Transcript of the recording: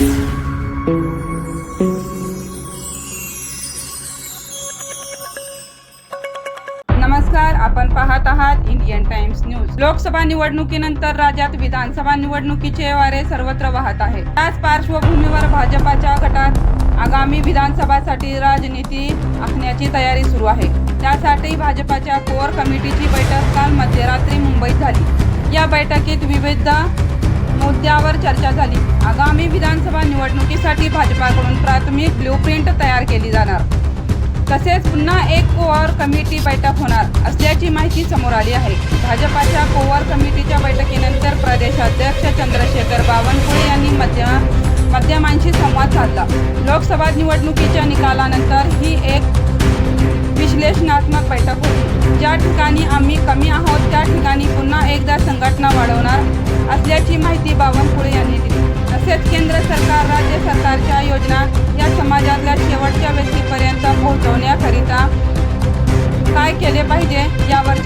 नमस्कार आपण पाहत आहात इंडियन टाइम्स न्यूज. लोकसभा निवडणुकीनंतर राज्यात विधानसभा निवडणुकीचे वारे सर्वत्र वाहत आहे त्याच पार्श्वभूमीवर भाजपाच्या गटात आगामी विधानसभासाठी राजनीती आखण्याची तयारी सुरू आहे. त्यासाठी भाजपाच्या कोअर कमिटीची बैठक काल मध्यरात्री मुंबईत झाली. या बैठकीत विविध मुद्द्यावर चर्चा झाली. आगामी यासाठी भाजपाकडून प्राथमिक ब्ल्यूप्रिंट तयार केली जाणार. तसेच पुन्हा एक कोअर कमिटी बैठक होणार असल्याची माहिती समोर आली आहे. भाजपाच्या कोअर कमिटीच्या बैठकीनंतर प्रदेशाध्यक्ष चंद्रशेखर बावनकुळे यांनी मध्य माध्यमांशी संवाद साधला. लोकसभा निवडणुकीच्या निकालानंतर ही एक विश्लेषणात्मक बैठक होती. ज्या ठिकाणी आम्ही कमी आहोत त्या ठिकाणी पुन्हा एकदा संघटना वाढवणार असल्याची माहिती बावन केंद्र सरकार राज्य सरकारच्या योजना या समाजातल्या शेवटच्या व्यक्तीपर्यंत पोहोचवण्याकरिता काय केले पाहिजे यावर